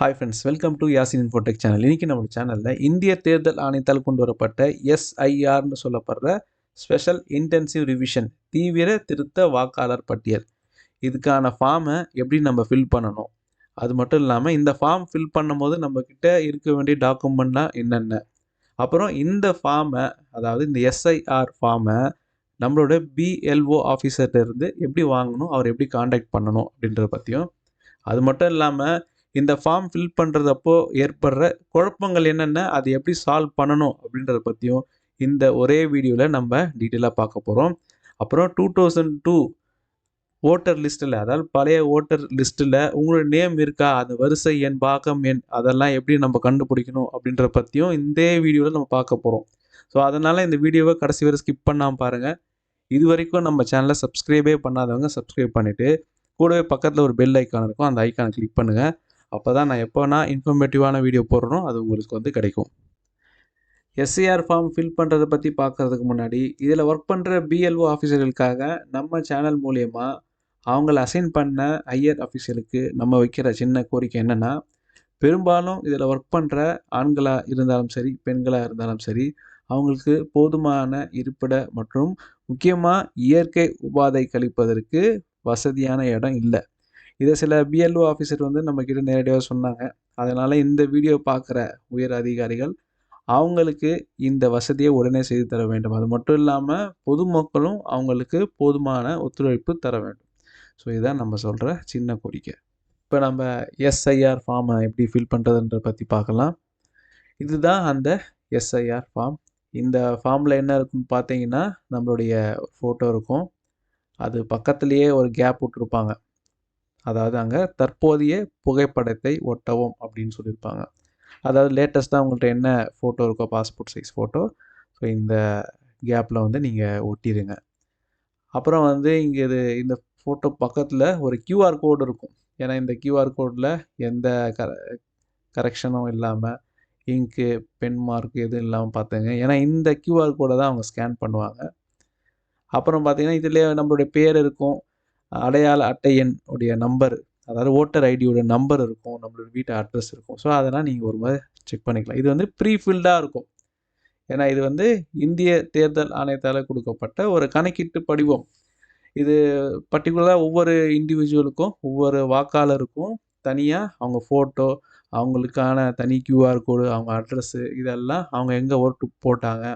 Hi friends welcome to Yasin Infotech channel இன்றைக்கி நம்ம சேனலில் இந்திய தேர்தல் ஆணையத்தால் கொண்டு வரப்பட்ட எஸ்ஐஆர்னு சொல்லப்படுற ஸ்பெஷல் இன்டென்சிவ் ரிவிஷன் தீவிர திருத்த வாக்காளர் பட்டியல். இதுக்கான ஃபார்மை எப்படி நம்ம ஃபில் பண்ணணும்? அது மட்டும் இல்லாமல் இந்த ஃபார்ம் ஃபில் பண்ணும்போது நம்மக்கிட்ட இருக்க வேண்டிய டாக்குமெண்ட்லாம் என்னென்ன? அப்புறம் இந்த ஃபார்மை அதாவது இந்த எஸ்ஐஆர் ஃபார்மை நம்மளோட பிஎல்ஓ இருந்து எப்படி வாங்கணும்? அவர் எப்படி காண்டாக்ட் பண்ணணும்? அப்படின்றத பற்றியும் அது மட்டும் இல்லாமல் இந்த ஃபார்ம் ஃபில் பண்ணுறதப்போ ஏற்படுற குழப்பங்கள் என்னென்ன அதை எப்படி சால்வ் பண்ணணும் அப்படின்றத பற்றியும் இந்த ஒரே வீடியோவில் நம்ம டீட்டெயிலாக பார்க்க போகிறோம் அப்புறம் டூ தௌசண்ட் டூ ஓட்டர் லிஸ்ட்டில் அதாவது பழைய ஓட்டர் லிஸ்ட்டில் உங்களோட நேம் இருக்கா அந்த வரிசை எண் பாகம் எண் அதெல்லாம் எப்படி நம்ம கண்டுபிடிக்கணும் அப்படின்றத பற்றியும் இந்த வீடியோவில் நம்ம பார்க்க போகிறோம் ஸோ அதனால் இந்த வீடியோவை கடைசி வரை ஸ்கிப் பண்ணாமல் பாருங்கள் இது வரைக்கும் நம்ம சேனலை சப்ஸ்கிரைபே பண்ணாதவங்க சப்ஸ்கிரைப் பண்ணிவிட்டு கூடவே பக்கத்தில் ஒரு பெல் ஐக்கான் இருக்கும் அந்த ஐக்கானை கிளிக் பண்ணுங்கள் அப்போ தான் நான் எப்போ நான் இன்ஃபர்மேட்டிவான வீடியோ போடுறனோ அது உங்களுக்கு வந்து கிடைக்கும். எஸ்சிஆர் ஃபார்ம் ஃபில் பண்ணுறதை பற்றி பார்க்குறதுக்கு முன்னாடி இதில் ஒர்க் பண்ணுற பிஎல்ஓ ஆஃபீஸர்களுக்காக நம்ம சேனல் மூலயமா அவங்கள அசைன் பண்ண ஐயர் ஆஃபீஸருக்கு நம்ம வைக்கிற சின்ன கோரிக்கை என்னென்னா பெரும்பாலும் இதில் ஒர்க் பண்ணுற ஆண்களாக இருந்தாலும் சரி பெண்களாக இருந்தாலும் சரி அவங்களுக்கு போதுமான இருப்பிட மற்றும் முக்கியமாக இயற்கை உபாதை கழிப்பதற்கு வசதியான இடம் இல்லை. இதை சில பிஎல்ஓ ஆஃபீஸர் வந்து நம்மக்கிட்ட நேரடியாக சொன்னாங்க. அதனால் இந்த வீடியோ பார்க்குற உயர் அதிகாரிகள் அவங்களுக்கு இந்த வசதியை உடனே செய்து தர வேண்டும். அது மட்டும் இல்லாமல் பொதுமக்களும் அவங்களுக்கு போதுமான ஒத்துழைப்பு தர வேண்டும். ஸோ இதுதான் நம்ம சொல்கிற சின்ன கோரிக்கை. இப்போ நம்ம எஸ்ஐஆர் ஃபார்மை எப்படி ஃபில் பண்ணுறதுன்ற பற்றி பார்க்கலாம். இதுதான் அந்த எஸ்ஐஆர் ஃபார்ம் இந்த ஃபார்மில் என்ன இருக்குன்னு பார்த்தீங்கன்னா நம்மளுடைய ஃபோட்டோ இருக்கும். அது பக்கத்துலேயே ஒரு கேப் விட்டுருப்பாங்க. அதாவது அங்கே தற்போதைய புகைப்படத்தை ஒட்டவும் அப்படின்னு சொல்லியிருப்பாங்க. அதாவது லேட்டஸ்ட்டாக உங்கள்கிட்ட என்ன ஃபோட்டோ இருக்கோ பாஸ்போர்ட் சைஸ் ஃபோட்டோ ஸோ இந்த கேப்பில் வந்து நீங்கள் ஒட்டிடுங்க அப்புறம் வந்து இங்கே இது இந்த ஃபோட்டோ பக்கத்தில் ஒரு கியூஆர் கோடு இருக்கும். ஏன்னா இந்த கியூஆர் கோடில் எந்த கர கரெக்ஷனும் இல்லாமல் இங்கு பென் மார்க் எதுவும் இல்லாமல் பார்த்துங்க ஏன்னா இந்த கியூஆர் கோடை தான் அவங்க ஸ்கேன் பண்ணுவாங்க. அப்புறம் பார்த்தீங்கன்னா இதிலே நம்மளுடைய பேர் இருக்கும். அடையாள அட்டை எண் உடைய நம்பர் அதாவது ஓட்டர் ஐடியோட நம்பர் இருக்கும் நம்மளோட வீட்டு அட்ரஸ் இருக்கும். ஸோ அதெல்லாம் நீங்கள் ஒரு மாதிரி செக் பண்ணிக்கலாம். இது வந்து ப்ரீஃபில்டாக இருக்கும். ஏன்னா இது வந்து இந்திய தேர்தல் ஆணையத்தால் கொடுக்கப்பட்ட ஒரு கணக்கீட்டு படிவம். இது பர்டிகுலராக ஒவ்வொரு இண்டிவிஜுவலுக்கும் ஒவ்வொரு வாக்காளருக்கும் தனியாக அவங்க ஃபோட்டோ அவங்களுக்கான தனி கியூஆர் கோடு அவங்க அட்ரஸ்ஸு இதெல்லாம் அவங்க எங்கே ஓட்டு போட்டாங்க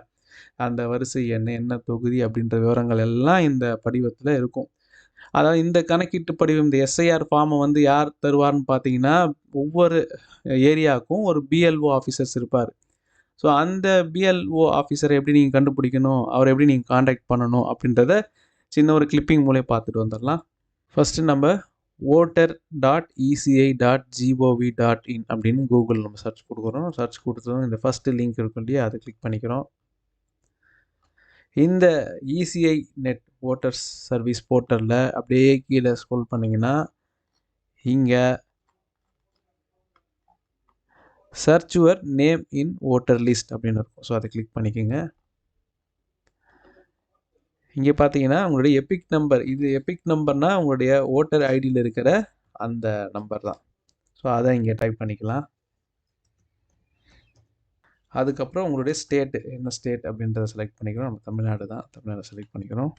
அந்த வரிசை என்ன என்ன தொகுதி அப்படின்ற விவரங்கள் எல்லாம் இந்த படிவத்தில் இருக்கும். அதாவது இந்த கணக்கீட்டு படிவம் இந்த எஸ்ஐஆர் ஃபார்மை வந்து யார் தருவார்னு பார்த்தீங்கன்னா ஒவ்வொரு ஏரியாவுக்கும் ஒரு பிஎல்ஓ ஆஃபீஸர்ஸ் இருப்பார். ஸோ அந்த பிஎல்ஓ ஆஃபீஸரை எப்படி நீங்கள் கண்டுபிடிக்கணும்? அவரை எப்படி நீங்கள் காண்டாக்ட் பண்ணணும்? அப்படின்றத சின்ன ஒரு கிளிப்பிங் மூலியம் பார்த்துட்டு வந்துடலாம். ஃபஸ்ட்டு நம்ம voter dot ECI dot GOV dot in அப்படின்னு கூகுள் நம்ம சர்ச் கொடுக்குறோம். சர்ச் கொடுத்ததும் இந்த ஃபஸ்ட்டு லிங்க் இருக்கும் இல்லையா? அதை கிளிக் பண்ணிக்கிறோம். இந்த இசிஐ நெட் ஓட்டர்ஸ் சர்வீஸ் போர்ட்டலில் அப்படியே கீழே ஸ்க்ரோல் பண்ணிங்கன்னா இங்கே search your name in voter list அப்படின்னு இருக்கும். ஸோ அதை கிளிக் பண்ணிக்கோங்க. இங்கே பார்த்தீங்கன்னா உங்களுடைய எபிக் நம்பர் இது எபிக் நம்பர்னால் உங்களுடைய ஓட்டர் ஐடியில் இருக்கிற அந்த நம்பர் தான். ஸோ அதை இங்கே டைப் பண்ணிக்கலாம். அதுக்கப்புறம் உங்களுடைய ஸ்டேட்டு என்ன ஸ்டேட் அப்படின்றத செலக்ட் பண்ணிக்கிறோம். நம்ம தமிழ்நாடு தான் தமிழ்நாடு செலக்ட் பண்ணிக்கிறோம்.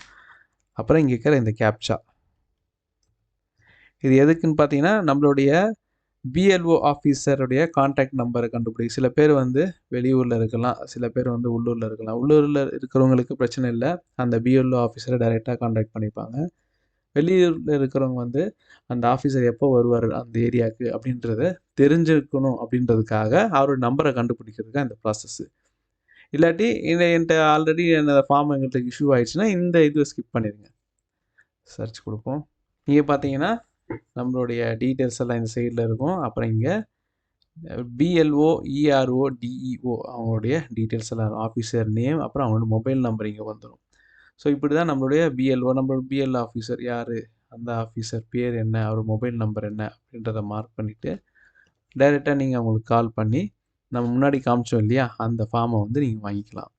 அப்புறம் இங்கே இருக்கிற இந்த கேப்சா இது எதுக்குன்னு பார்த்தீங்கன்னா நம்மளுடைய பிஎல்ஓ ஆஃபீஸருடைய கான்டாக்ட் நம்பரை கண்டுபிடி. சில பேர் வந்து வெளியூரில் இருக்கலாம் சில பேர் வந்து உள்ளூரில் இருக்கலாம். உள்ளூரில் இருக்கிறவங்களுக்கு பிரச்சனை இல்லை. அந்த பிஎல்ஓ ஆஃபீஸரை டைரெக்டாக கான்டாக்ட் பண்ணிப்பாங்க. வெளியூரில் இருக்கிறவங்க வந்து அந்த ஆஃபீஸர் எப்போ வருவார் அந்த ஏரியாவுக்கு அப்படின்றத தெரிஞ்சிருக்கணும் அப்படின்றதுக்காக அவரோட நம்பரை கண்டுபிடிக்கிறதுக்கு அந்த ப்ராசஸ்ஸு இல்லாட்டி இந்த என்கிட்ட ஆல்ரெடி அந்த ஃபார்ம் எங்கள்கிட்ட இஷ்யூ ஆயிடுச்சுன்னா இந்த இது ஸ்கிப் பண்ணிடுங்க. சர்ச் கொடுப்போம். இங்கே பார்த்தீங்கன்னா நம்மளுடைய டீட்டெயில்ஸ் எல்லாம் இந்த சைடில் இருக்கும். அப்புறம் இங்கே பிஎல்ஓ இஆர்ஓ டிஇஓ அவங்களுடைய டீட்டெயில்ஸ் எல்லாம் ஆஃபீஸர் நேம் அப்புறம் அவங்களோட மொபைல் நம்பர் இங்கே வந்துடும் ஸோ இப்படி தான் நம்மளுடைய பிஎல்ஓ நம்மளோட பிஎல் ஆஃபீஸர் யார்? அந்த ஆஃபீஸர் பேர் என்ன? அவர் மொபைல் நம்பர் என்ன? அப்படின்றத மார்க் பண்ணிவிட்டு டைரெக்டாக நீங்கள் அவங்களுக்கு கால் பண்ணி நம்ம முன்னாடி காமிச்சோம் இல்லையா? அந்த ஃபார்மை வந்து நீங்கள் வாங்கிக்கலாம்.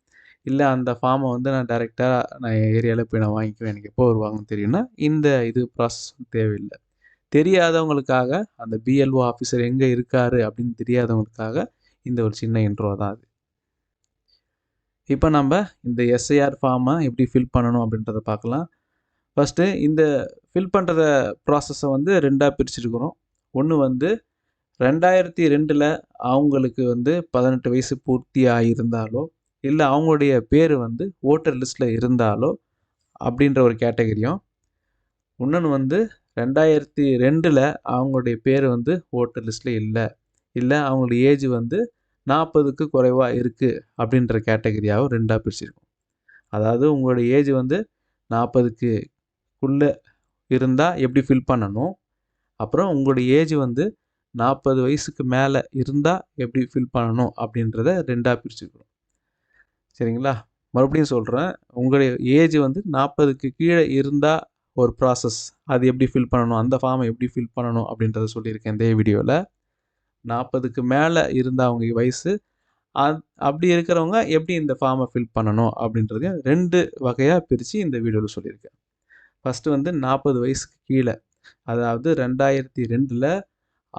இல்லை அந்த ஃபார்மை வந்து நான் டைரெக்டாக நான் ஏரியாவில் போய் நான் வாங்கிக்குவேன். எனக்கு எப்போ வருவாங்கன்னு தெரியும்னா இந்த இது ப்ராசஸ் தேவையில்லை. தெரியாதவங்களுக்காக அந்த பிஎல்ஓ ஆஃபீஸர் எங்கே இருக்கார் அப்படின்னு தெரியாதவங்களுக்காக இந்த ஒரு சின்ன இன்ட்ரோ தான் அது. இப்போ நம்ம இந்த எஸ்ஐஆர் ஃபார்மை எப்படி ஃபில் பண்ணணும் அப்படின்றத பார்க்கலாம். ஃபஸ்ட்டு இந்த ஃபில் பண்ணுற ப்ராசஸை வந்து ரெண்டாக பிரிச்சிருக்கிறோம். ஒன்று வந்து ரெண்டாயிரத்தி ரெண்டில் அவங்களுக்கு வந்து பதினெட்டு வயசு பூர்த்தி ஆகியிருந்தாலோ இல்லை அவங்களுடைய பேர் வந்து ஓட்டர் லிஸ்ட்டில் இருந்தாலோ அப்படின்ற ஒரு கேட்டகரியும். இன்னொன்று வந்து ரெண்டாயிரத்தி ரெண்டில் அவங்களுடைய பேர் வந்து ஓட்டர் லிஸ்ட்டில் இல்லை. இல்லை அவங்களுடைய ஏஜ் வந்து நாற்பதுக்கு குறைவாக இருக்குது அப்படின்ற கேட்டகரியாகவும் ரெண்டாக பிரிச்சிருக்கும். அதாவது உங்களுடைய ஏஜ் வந்து நாற்பதுக்குள்ளே இருந்தால் எப்படி ஃபில் பண்ணணும்? அப்புறம் உங்களுடைய ஏஜ் வந்து நாற்பது வயசுக்கு மேலே இருந்தால் எப்படி ஃபில் பண்ணணும் அப்படின்றத ரெண்டாக பிரிச்சுக்கிறோம் சரிங்களா? மறுபடியும் சொல்கிறேன் உங்களுடைய ஏஜ் வந்து நாற்பதுக்கு கீழே இருந்தால் ஒரு ப்ராசஸ் அது எப்படி ஃபில் பண்ணணும்? அந்த ஃபார்மை எப்படி ஃபில் பண்ணணும்? அப்படின்றத சொல்லியிருக்கேன் இந்த வீடியோவில் நாற்பதுக்கு மேலே இருந்தால் அவங்க வயசு. அத் அப்படி இருக்கிறவங்க எப்படி இந்த ஃபார்மை ஃபில் பண்ணணும்? அப்படின்றதையும் ரெண்டு வகையாக பிரித்து இந்த வீடியோவில் சொல்லியிருக்கேன். ஃபஸ்ட்டு வந்து நாற்பது வயசுக்கு கீழே. அதாவது ரெண்டாயிரத்தி ரெண்டில்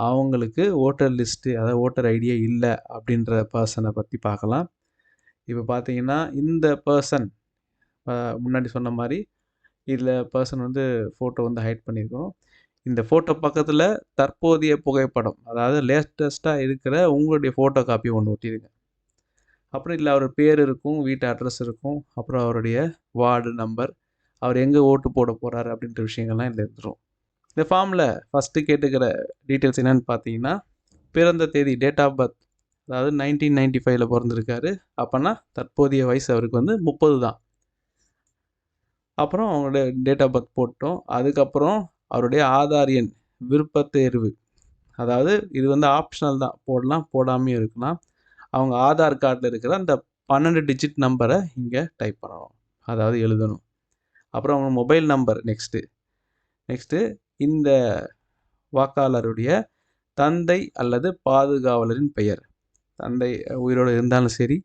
அவங்களுக்கு ஓட்டர் லிஸ்ட்டு அதாவது ஓட்டர் ஐடியே இல்லை அப்படின்ற பர்சனை பற்றி பார்க்கலாம். இப்போ பார்த்தீங்கன்னா இந்த பர்சன் முன்னாடி சொன்ன மாதிரி இதில் பர்சன் வந்து ஃபோட்டோ வந்து ஹைட் பண்ணியிருக்கோம் இந்த ஃபோட்டோ பக்கத்தில் தற்போதைய புகைப்படம் அதாவது லேட்டஸ்ட்டாக இருக்கிற உங்களுடைய ஃபோட்டோ காப்பி ஒன்று ஒட்டிடுங்க அப்புறம் இதில் அவர் பேர் இருக்கும் வீட்டு அட்ரஸ் இருக்கும் அப்புறம் அவருடைய வார்டு நம்பர் அவர் எங்கே ஓட்டு போட போகிறாரு அப்படின்ற விஷயங்கள்லாம் இதில் இருந்துடும் இந்த ஃபார்மில் ஃபஸ்ட்டு கேட்டுக்கிற டீட்டெயில்ஸ் என்னென்னு பார்த்தீங்கன்னா பிறந்த தேதி டேட் ஆஃப் பர்த் அதாவது நைன்டீன் நைன்டி ஃபைவ்ல பிறந்திருக்காரு. அப்போனா தற்போதைய வயசு அவருக்கு வந்து முப்பது தான். அப்புறம் அவங்களோட டேட் ஆஃப் பர்த் போட்டோம். அதுக்கப்புறம் அவருடைய ஆதார் எண் விருப்ப தேர்வு. அதாவது இது வந்து ஆப்ஷனல் தான். போடலாம் போடாமையும் இருக்கலாம். அவங்க ஆதார் கார்டில் இருக்கிற அந்த பன்னெண்டு டிஜிட் நம்பரை இங்கே டைப் பண்ணணும். அதாவது எழுதணும். அப்புறம் அவங்க மொபைல் நம்பர் நெக்ஸ்ட்டு நெக்ஸ்ட்டு இந்த வாக்காளருடைய தந்தை அல்லது பாதுகாவலரின் பெயர். தந்தை உயிரோடு இருந்தாலும் சரி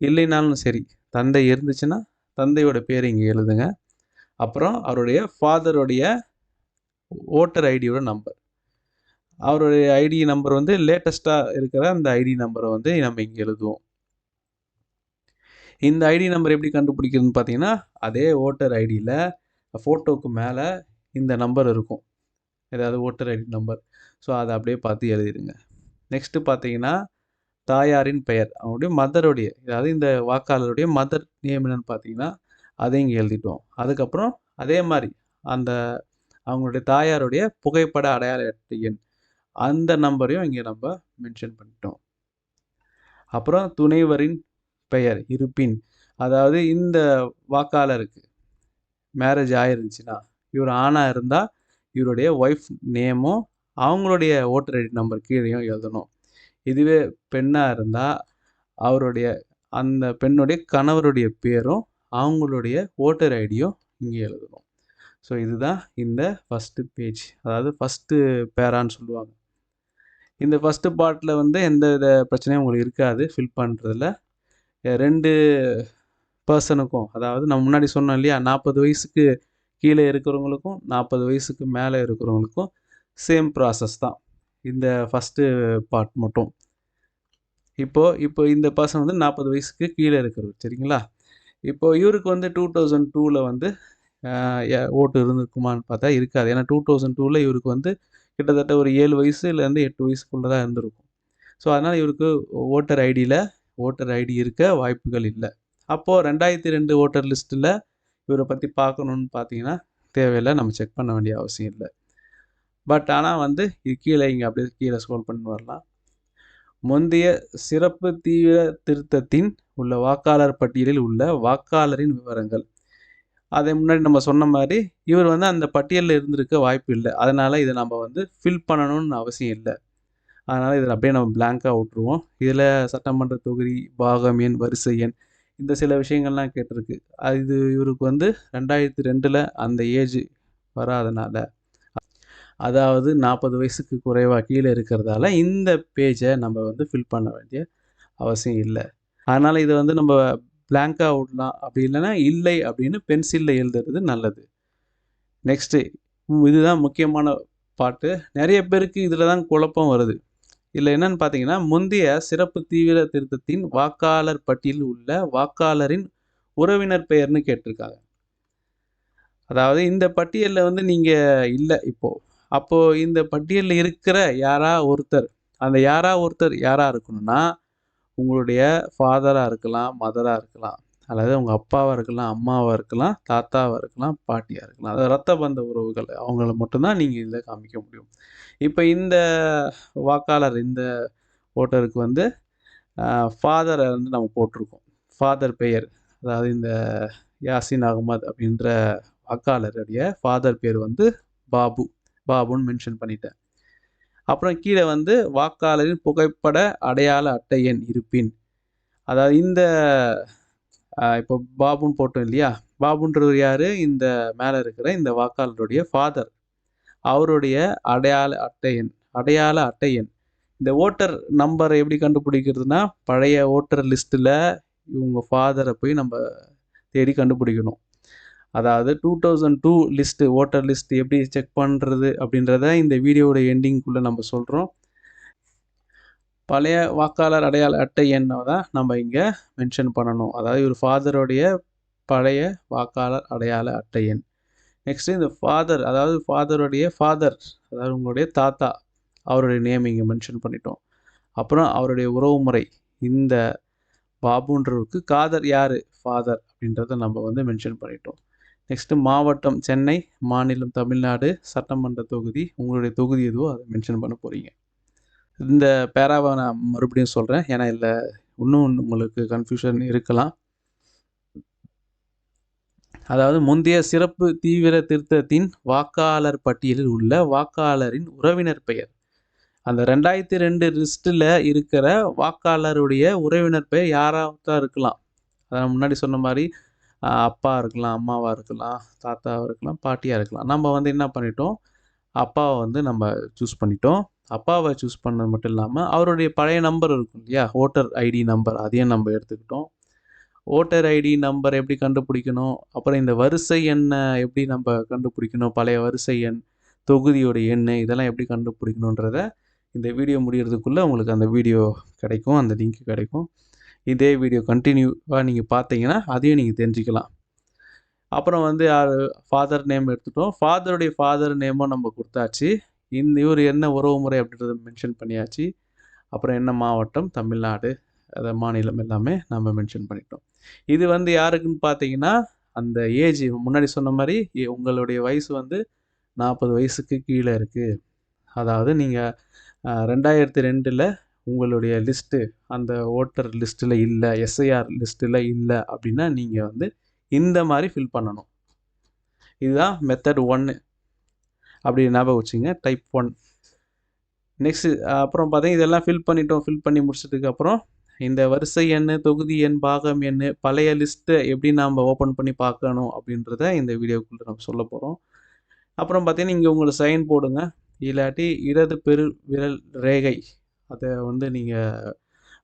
இல்லைனாலும் சரி தந்தை இருந்துச்சுன்னா தந்தையோட பேர் இங்கே எழுதுங்க. அப்புறம் அவருடைய ஃபாதருடைய ஓட்டர் ஐடியோட நம்பர் அவருடைய ஐடி நம்பர் வந்து லேட்டஸ்ட்டாக இருக்கிற அந்த ஐடி நம்பரை வந்து நம்ம இங்கே எழுதுவோம். இந்த ஐடி நம்பர் எப்படி கண்டுபிடிக்கிறதுன்னு பார்த்தீங்கன்னா அதே ஓட்டர் ஐடியில் ஃபோட்டோவுக்கு மேலே இந்த நம்பர் இருக்கும். ஏதாவது ஓட்டர் ஐடி நம்பர். ஸோ அதை அப்படியே பார்த்து எழுதிடுங்க. நெக்ஸ்ட்டு பார்த்தீங்கன்னா தாயாரின் பெயர். அவங்களுடைய மதருடைய அதாவது இந்த வாக்காளருடைய மதர் நேம் என்னன்னு பார்த்தீங்கன்னா அதை இங்கே எழுதிட்டோம். அதுக்கப்புறம் அதே மாதிரி அந்த அவங்களுடைய தாயாருடைய புகைப்பட அடையாள அட்டை எண் அந்த நம்பரையும் இங்கே நம்ம மென்ஷன் பண்ணிட்டோம். அப்புறம் துணைவரின் பெயர் இருப்பின். அதாவது இந்த வாக்காளருக்கு மேரேஜ் ஆயிருந்துச்சுன்னா இவர் ஆணாக இருந்தால் இவருடைய ஒய்ஃப் நேமும் அவங்களுடைய ஓட்டர் ஐடி நம்பர் கீழேயும் எழுதணும். இதுவே பெண்ணாக இருந்தால் அவருடைய அந்த பெண்ணுடைய கணவருடைய பேரும் அவங்களுடைய ஓட்டர் ஐடியும் இங்கே எழுதணும். ஸோ இதுதான் இந்த ஃபஸ்ட்டு பேஜ் அதாவது ஃபஸ்ட்டு பேரான்னு சொல்லுவாங்க. இந்த ஃபஸ்ட்டு பார்ட்டில் வந்து எந்த வித பிரச்சனையும் உங்களுக்கு இருக்காது. ஃபில் பண்ணுறதுல ரெண்டு பர்சனுக்கும் அதாவது நம்ம முன்னாடி சொன்னோம் இல்லையா நாற்பது வயசுக்கு கீழே இருக்கிறவங்களுக்கும் நாற்பது வயசுக்கு மேலே இருக்கிறவங்களுக்கும் சேம் ப்ராசஸ் தான். இந்த ஃபஸ்ட்டு பார்ட் மட்டும். இப்போது இப்போ இந்த பர்சன் வந்து நாற்பது வயசுக்கு கீழே இருக்கிறவர் சரிங்களா? இப்போது இவருக்கு வந்து டூ தௌசண்ட் டூவில் வந்து ஓட்டு இருந்திருக்குமான்னு பார்த்தா இருக்காது. ஏன்னா டூ தௌசண்ட் டூவில் இவருக்கு வந்து கிட்டத்தட்ட ஒரு ஏழு வயசுலேருந்து எட்டு வயசுக்குள்ளே தான் இருந்திருக்கும். ஸோ அதனால் இவருக்கு ஓட்டர் ஐடியில் ஓட்டர் ஐடி இருக்க வாய்ப்புகள் இல்லை. அப்போது ரெண்டாயிரத்தி ரெண்டு ஓட்டர் லிஸ்ட்டில் இவரை பற்றி பார்க்கணுன்னு பார்த்தீங்கன்னா தேவையில்லை. நம்ம செக் பண்ண வேண்டிய அவசியம் இல்லை. பட் ஆனால் வந்து இது கீழே இங்கே அப்படியே கீழே ஸ்க்ரோல் பண்ணி வரலாம். முந்தைய சிறப்பு தீவிர திருத்தத்தின் உள்ள வாக்காளர் பட்டியலில் உள்ள வாக்காளரின் விவரங்கள். அதை முன்னாடி நம்ம சொன்ன மாதிரி இவர் வந்து அந்த பட்டியலில் இருந்திருக்க வாய்ப்பு இல்லை. அதனால் இதை நம்ம வந்து ஃபில் பண்ணணும்னு அவசியம் இல்லை. அதனால் இதில் அப்படியே நம்ம பிளாங்காக விட்ருவோம் இதில் சட்டமன்ற தொகுதி பாகம் எண் வரிசை எண் இந்த சில விஷயங்கள்லாம் கேட்டிருக்கு. அது இது இவருக்கு வந்து ரெண்டாயிரத்தி ரெண்டில் அந்த ஏஜ் வராதனால அதாவது நாற்பது வயசுக்கு குறைவாக கீழே இருக்கிறதால இந்த பேஜை நம்ம வந்து ஃபில் பண்ண வேண்டிய அவசியம் இல்லை. அதனால் இதை வந்து நம்ம பிளாங்காக விடலாம். அப்படி இல்லைன்னா இல்லை அப்படின்னு பென்சிலில் எழுதுறது நல்லது. நெக்ஸ்ட்டு இதுதான் முக்கியமான பாட்டு. நிறைய பேருக்கு இதில் தான் குழப்பம் வருது. இதில் என்னன்னு பார்த்தீங்கன்னா முந்தைய சிறப்பு தீவிர திருத்தத்தின் வாக்காளர் பட்டியலில் உள்ள வாக்காளரின் உறவினர் பெயர்னு கேட்டிருக்காங்க. அதாவது இந்த பட்டியலில் வந்து நீங்கள் இல்லை இப்போது அப்போது இந்த பட்டியலில் இருக்கிற யாரா ஒருத்தர் அந்த யாரா ஒருத்தர் யாராக இருக்கணும்னா உங்களுடைய ஃபாதராக இருக்கலாம் மதராக இருக்கலாம். அல்லது அவங்க அப்பாவாக இருக்கலாம் அம்மாவாக இருக்கலாம் தாத்தாவாக இருக்கலாம் பாட்டியாக இருக்கலாம். அதாவது ரத்த பந்த உறவுகள். அவங்கள மட்டும்தான் நீங்கள் இதில் காமிக்க முடியும். இப்போ இந்த வாக்காளர் இந்த ஓட்டருக்கு வந்து ஃபாதரை வந்து நம்ம போட்டிருக்கோம். ஃபாதர் பெயர். அதாவது இந்த யாசின் அகமது அப்படின்ற வாக்காளருடைய ஃபாதர் பேர் வந்து பாபு. பாபுன்னு மென்ஷன் பண்ணிட்டேன். அப்புறம் கீழே வந்து வாக்காளரின் புகைப்பட அடையாள அட்டை எண் இருப்பின். அதாவது இந்த இப்போ பாபுன்னு போட்டோம் இல்லையா? பாபுன்றவர் யார்? இந்த மேலே இருக்கிற இந்த வாக்காளருடைய ஃபாதர் அவருடைய அடையாள அட்டை எண் அடையாள அட்டை எண். இந்த ஓட்டர் நம்பரை எப்படி கண்டுபிடிக்கிறதுனா பழைய ஓட்டர் லிஸ்ட்டில் இவங்க ஃபாதரை போய் நம்ம தேடி கண்டுபிடிக்கணும். அதாவது two thousand two list voter list எப்படி செக் பண்ணுறது அப்படின்றத இந்த வீடியோட எண்டிங்குள்ளே நம்ம சொல்கிறோம் பழைய வாக்காளர் அடையாள அட்டை எண்ணை தான் நம்ம இங்கே மென்ஷன் பண்ணணும். அதாவது இவர் ஃபாதருடைய பழைய வாக்காளர் அடையாள அட்டை எண். நெக்ஸ்ட்டு இந்த ஃபாதர் அதாவது ஃபாதருடைய ஃபாதர் அதாவது உங்களுடைய தாத்தா அவருடைய நேம் இங்கே மென்ஷன் பண்ணிட்டோம். அப்புறம் அவருடைய உறவுமுறை இந்த பாபுன்றவுக்கு காதர் யார்? ஃபாதர் அப்படின்றத நம்ம வந்து மென்ஷன் பண்ணிட்டோம். நெக்ஸ்ட்டு மாவட்டம் சென்னை மாநிலம் தமிழ்நாடு சட்டமன்ற தொகுதி உங்களுடைய தொகுதி எதுவோ அதை மென்ஷன் பண்ண போகிறீங்க இந்த பேராவை நான் மறுபடியும் சொல்கிறேன் ஏன்னா இல்லை இன்னும் உங்களுக்கு கன்ஃபியூஷன் இருக்கலாம். அதாவது முந்தைய சிறப்பு தீவிர திருத்தத்தின் வாக்காளர் பட்டியலில் உள்ள வாக்காளரின் உறவினர் பெயர். அந்த ரெண்டாயிரத்தி ரெண்டு லிஸ்ட்டில் இருக்கிற வாக்காளருடைய உறவினர் பெயர் யாராவது தான் இருக்கலாம். அதான் முன்னாடி சொன்ன மாதிரி அப்பா இருக்கலாம் அம்மாவாக இருக்கலாம் தாத்தாவாக இருக்கலாம் பாட்டியாக இருக்கலாம். நம்ம வந்து என்ன பண்ணிட்டோம்? அப்பாவை வந்து நம்ம சூஸ் பண்ணிட்டோம். அப்பாவை சூஸ் பண்ணது மட்டும் இல்லாமல் அவருடைய பழைய நம்பர் இருக்கும் இல்லையா? ஓட்டர் ஐடி நம்பர் அதையும் நம்ம எடுத்துக்கிட்டோம். ஓட்டர் ஐடி நம்பர் எப்படி கண்டுபிடிக்கணும்? அப்புறம் இந்த வரிசை எண்ணை எப்படி நம்ம கண்டுபிடிக்கணும்? பழைய வரிசை எண் தொகுதியோட எண் இதெல்லாம் எப்படி கண்டுபிடிக்கணுன்றத இந்த வீடியோ முடிகிறதுக்குள்ளே உங்களுக்கு அந்த வீடியோ கிடைக்கும் அந்த லிங்க் கிடைக்கும். இதே வீடியோ கண்டினியூவாக நீங்கள் பார்த்தீங்கன்னா அதையும் நீங்கள் தெரிஞ்சுக்கலாம். அப்புறம் வந்து யார் ஃபாதர் நேம் எடுத்துட்டோம். ஃபாதருடைய ஃபாதர் நேமும் நம்ம கொடுத்தாச்சு. இந்த இவர் என்ன உறவு முறை அப்படின்றத மென்ஷன் பண்ணியாச்சு. அப்புறம் என்ன மாவட்டம்? தமிழ்நாடு. அதை மாநிலம் எல்லாமே நம்ம மென்ஷன் பண்ணிட்டோம். இது வந்து யாருக்குன்னு பார்த்தீங்கன்னா அந்த ஏஜ் முன்னாடி சொன்ன மாதிரி உங்களுடைய வயசு வந்து நாற்பது வயசுக்கு கீழே இருக்குது அதாவது நீங்கள் ரெண்டாயிரத்தி ரெண்டில் உங்களுடைய லிஸ்ட்டு அந்த ஓட்டர் லிஸ்ட்டில் இல்லை எஸ்ஐஆர் லிஸ்ட்டில் இல்லை அப்படின்னா நீங்கள் வந்து இந்த மாதிரி ஃபில் பண்ணணும். இதுதான் மெத்தட் ஒன்று அப்படி ஞாபகம் வச்சுங்க. டைப் ஒன் நெக்ஸ்ட் அப்புறம் பார்த்தீங்கன்னா இதெல்லாம் ஃபில் பண்ணிட்டோம். ஃபில் பண்ணி முடிச்சதுக்கு அப்புறம் இந்த வரிசை எண் தொகுதி எண் பாகம் எண் பழைய லிஸ்ட்டை எப்படி நாம் ஓப்பன் பண்ணி பார்க்கணும் அப்படின்றத இந்த வீடியோக்குள்ளே நம்ம சொல்ல போகிறோம் அப்புறம் பார்த்தீங்கன்னா இங்கே உங்களுக்கு சைன் போடுங்க. இல்லாட்டி இடது பெரு விரல் ரேகை. அதை வந்து நீங்கள்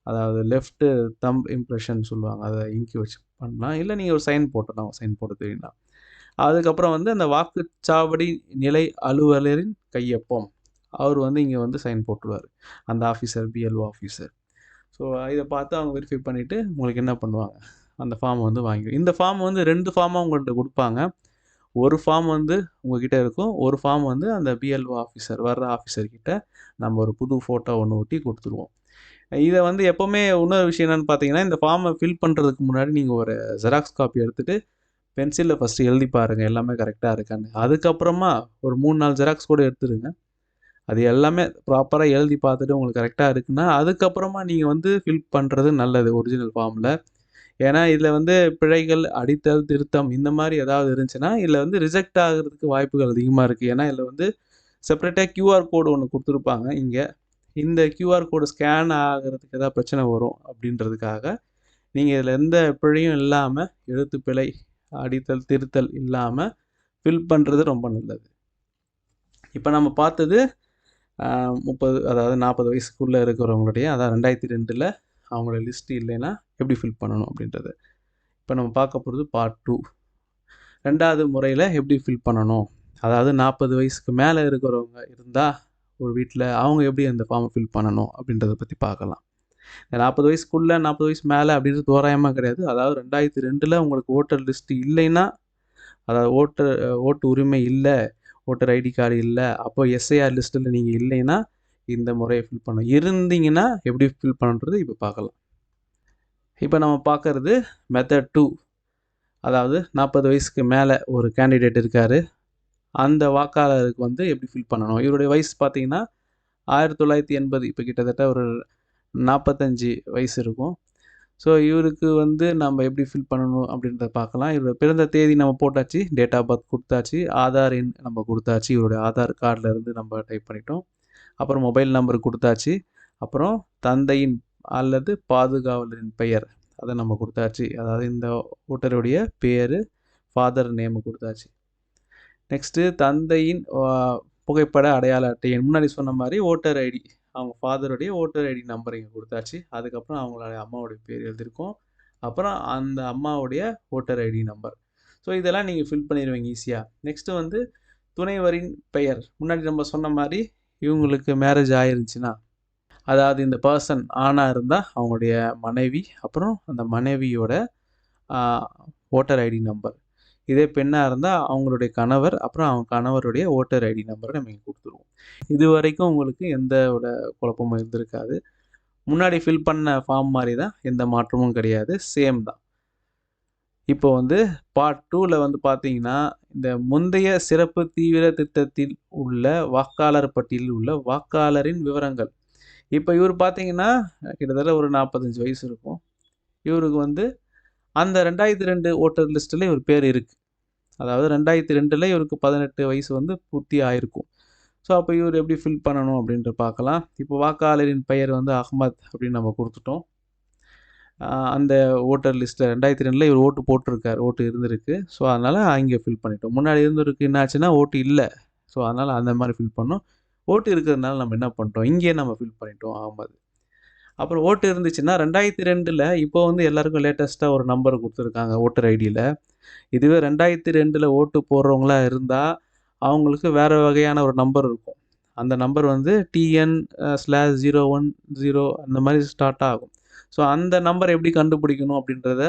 அதாவது லெஃப்ட்டு தம்ப் இம்ப்ரெஷன் சொல்லுவாங்க. அதை இங்கி வச்சு பண்ணலாம். இல்லை நீங்கள் ஒரு சைன் போட்டலாம் சைன் போட தெரியும்னா. அதுக்கப்புறம் வந்து அந்த வாக்குச்சாவடி நிலை அலுவலரின் கையொப்பம். அவர் வந்து இங்கே வந்து சைன் போட்டுருவார். அந்த ஆஃபீஸர் பிஎல்ஓ ஆஃபீஸர் ஸோ இதை பார்த்து அவங்க வெரிஃபை பண்ணிவிட்டு உங்களுக்கு என்ன பண்ணுவாங்க? அந்த ஃபார்ம் வந்து வாங்கி இந்த ஃபார்ம் வந்து ரெண்டு ஃபார்மாக உங்கள்கிட்ட கொடுப்பாங்க. ஒரு ஃபார்ம் வந்து உங்ககிட்ட இருக்கும். ஒரு ஃபார்ம் வந்து அந்த பிஎல்ஓ ஆஃபீஸர் வர்ற ஆஃபீஸர்கிட்ட நம்ம ஒரு புது ஃபோட்டோ ஒன்று ஒட்டி கொடுத்துருவோம். இதை வந்து எப்போவுமே இன்னொரு விஷயம் என்னென்னு பார்த்தீங்கன்னா இந்த ஃபார்மை ஃபில் பண்ணுறதுக்கு முன்னாடி நீங்கள் ஒரு ஜெராக்ஸ் காப்பி எடுத்துகிட்டு பென்சிலில் ஃபஸ்ட்டு எழுதி பாருங்கள் எல்லாமே கரெக்டாக இருக்கான்னு. அதுக்கப்புறமா ஒரு மூணு நாலு ஜெராக்ஸ் கூட எடுத்துருங்க. அது எல்லாமே ப்ராப்பராக எழுதி பார்த்துட்டு உங்களுக்கு கரெக்டாக இருக்குன்னா அதுக்கப்புறமா நீங்கள் வந்து ஃபில் பண்ணுறது நல்லது ஒரிஜினல் ஃபார்மில் ஏன்னா இதில் வந்து பிழைகள் அடித்தல் திருத்தம் இந்த மாதிரி ஏதாவது இருந்துச்சுன்னா இதில் வந்து ரிஜெக்ட் ஆகிறதுக்கு வாய்ப்புகள் அதிகமாக இருக்குது ஏன்னா இதில் வந்து செப்பரேட்டாக கியூஆர் கோடு ஒன்று கொடுத்துருப்பாங்க இங்கே. இந்த கியூஆர் கோடு ஸ்கேன் ஆகிறதுக்கு ஏதாவது பிரச்சனை வரும் அப்படின்றதுக்காக நீங்கள் இதில் எந்த பிழையும் இல்லாமல் எழுத்து பிழை அடித்தல் திருத்தல் இல்லாமல் ஃபில் பண்ணுறது ரொம்ப நல்லது. இப்போ நம்ம பார்த்தது முப்பது அதாவது நாற்பது வயசுக்குள்ளே இருக்கிறவங்களுடைய அதாவது ரெண்டாயிரத்தி ரெண்டில் அவங்களோட லிஸ்ட் இல்லைன்னா எப்படி ஃபில் பண்ணணும் அப்படின்றது. இப்போ நம்ம பார்க்க போகிறது பார்ட் டூ ரெண்டாவது முறையில் எப்படி ஃபில் பண்ணணும்? அதாவது நாற்பது வயசுக்கு மேலே இருக்கிறவங்க இருந்தால் ஒரு வீட்டில் அவங்க எப்படி அந்த ஃபார்மை ஃபில் பண்ணணும் அப்படின்றத பற்றி பார்க்கலாம். நாற்பது வயசுக்குள்ளே நாற்பது வயசு மேலே அப்படின்றது தோராயமாக கிடையாது. அதாவது ரெண்டாயிரத்தி ரெண்டில் உங்களுக்கு ஓட்டர் லிஸ்ட்டு இல்லைன்னா அதாவது ஓட்டர் ஓட்டு உரிமை இல்லை ஓட்டர் ஐடி கார்டு இல்லை அப்போ எஸ்ஐஆர் லிஸ்ட்டில் நீங்கள் இல்லைன்னா இந்த முறையை ஃபில் பண்ணணும். இருந்தீங்கன்னா எப்படி ஃபில் பண்ணுறது இப்போ பார்க்கலாம். இப்போ நம்ம பார்க்குறது மெத்தட் டூ அதாவது நாற்பது வயசுக்கு மேலே ஒரு கேண்டிடேட் இருக்கார். அந்த வாக்காளருக்கு வந்து எப்படி ஃபில் பண்ணணும்? இவருடைய வயசு பார்த்தீங்கன்னா ஆயிரத்தி தொள்ளாயிரத்தி எண்பது. இப்போ கிட்டத்தட்ட ஒரு நாற்பத்தஞ்சி வயசு இருக்கும். ஸோ இவருக்கு வந்து நம்ம எப்படி ஃபில் பண்ணணும் அப்படின்றத பார்க்கலாம். இவரோட பிறந்த தேதி நம்ம போட்டாச்சு டேட் ஆஃப் பர்த் கொடுத்தாச்சு ஆதார் எண் நம்ம கொடுத்தாச்சு. இவருடைய ஆதார் கார்டில் இருந்து நம்ம டைப் பண்ணிட்டோம். அப்புறம் மொபைல் நம்பர் கொடுத்தாச்சு. அப்புறம் தந்தையின் அல்லது பாதுகாவலரின் பெயர் அதை நம்ம கொடுத்தாச்சு. அதாவது இந்த ஓட்டருடைய பேர் ஃபாதர் நேமு கொடுத்தாச்சு. நெக்ஸ்ட்டு தந்தையின் புகைப்பட அடையாள அட்டை முன்னாடி சொன்ன மாதிரி ஓட்டர் ஐடி அவங்க ஃபாதருடைய ஓட்டர் ஐடி நம்பர் இங்கே கொடுத்தாச்சு. அதுக்கப்புறம் அவங்களுடைய அம்மாவுடைய பேர் எழுதியிருக்கோம். அப்புறம் அந்த அம்மாவுடைய ஓட்டர் ஐடி நம்பர் ஸோ இதெல்லாம் நீங்கள் ஃபில் பண்ணிடுவீங்க ஈஸியாக நெக்ஸ்ட்டு வந்து துணைவரின் பெயர். முன்னாடி நம்ம சொன்ன மாதிரி இவங்களுக்கு மேரேஜ் ஆயிருந்துச்சுன்னா அதாவது இந்த பர்சன் ஆணாக இருந்தால் அவங்களுடைய மனைவி அப்புறம் அந்த மனைவியோட ஓட்டர் ஐடி நம்பர் இதே பெண்ணாக இருந்தால் அவங்களுடைய கணவர் அப்புறம் அவங்க கணவருடைய ஓட்டர் ஐடி நம்பரை நம்ம இங்கே கொடுத்துருவோம். இது வரைக்கும் உங்களுக்கு எந்த குழப்பமும் இருந்திருக்காது. முன்னாடி ஃபில் பண்ண ஃபார்ம் மாதிரி தான் எந்த மாற்றமும் கிடையாது. சேம் தான். இப்போ வந்து பார்ட் டூவில் வந்து பார்த்தீங்கன்னா இந்த முந்தைய சிறப்பு தீவிர திட்டத்தில் உள்ள வாக்காளர் பட்டியலில் உள்ள வாக்காளரின் விவரங்கள். இப்போ இவர் பார்த்தீங்கன்னா கிட்டத்தட்ட ஒரு நாற்பத்தஞ்சு வயசு இருக்கும். இவருக்கு வந்து அந்த ரெண்டாயிரத்தி ரெண்டு ஓட்டர் லிஸ்ட்டில் இவர் பேர் இருக்குது அதாவது ரெண்டாயிரத்தி ரெண்டில் இவருக்கு பதினெட்டு வயசு வந்து பூர்த்தி ஆயிருக்கும். ஸோ அப்போ இவர் எப்படி ஃபில் பண்ணணும் அப்படின்ட்டு பார்க்கலாம். இப்போ வாக்காளரின் பெயர் வந்து அஹ்மத் அப்படின்னு நம்ம கொடுத்துட்டோம். அந்த ஓட்டர் லிஸ்ட்டில் ரெண்டாயிரத்தி ரெண்டில் இவர் ஓட்டு போட்டிருக்கார் ஓட்டு இருந்திருக்கு. ஸோ அதனால் அங்கே ஃபில் பண்ணிட்டோம். முன்னாடி இருந்திருக்கு என்னாச்சுன்னா ஓட்டு இல்லை. ஸோ அதனால் அந்த மாதிரி ஃபில் பண்ணோம். ஓட்டு இருக்கிறதுனால நம்ம என்ன பண்ணிட்டோம்? இங்கேயே நம்ம ஃபில் பண்ணிட்டோம் அகமது. அப்புறம் ஓட்டு இருந்துச்சுன்னா ரெண்டாயிரத்தி ரெண்டில் இப்போ வந்து எல்லாருக்கும் லேட்டஸ்ட்டாக ஒரு நம்பர் கொடுத்துருக்காங்க ஓட்டர் ஐடியில் இதுவே ரெண்டாயிரத்தி ரெண்டில் ஓட்டு போடுறவங்களா இருந்தால் அவங்களுக்கு வேறு வகையான ஒரு நம்பர் இருக்கும். அந்த நம்பர் வந்து TN slash zero one zero அந்த மாதிரி ஸ்டார்ட் ஆகும். ஸோ அந்த நம்பர் எப்படி கண்டுபிடிக்கணும் அப்படின்றத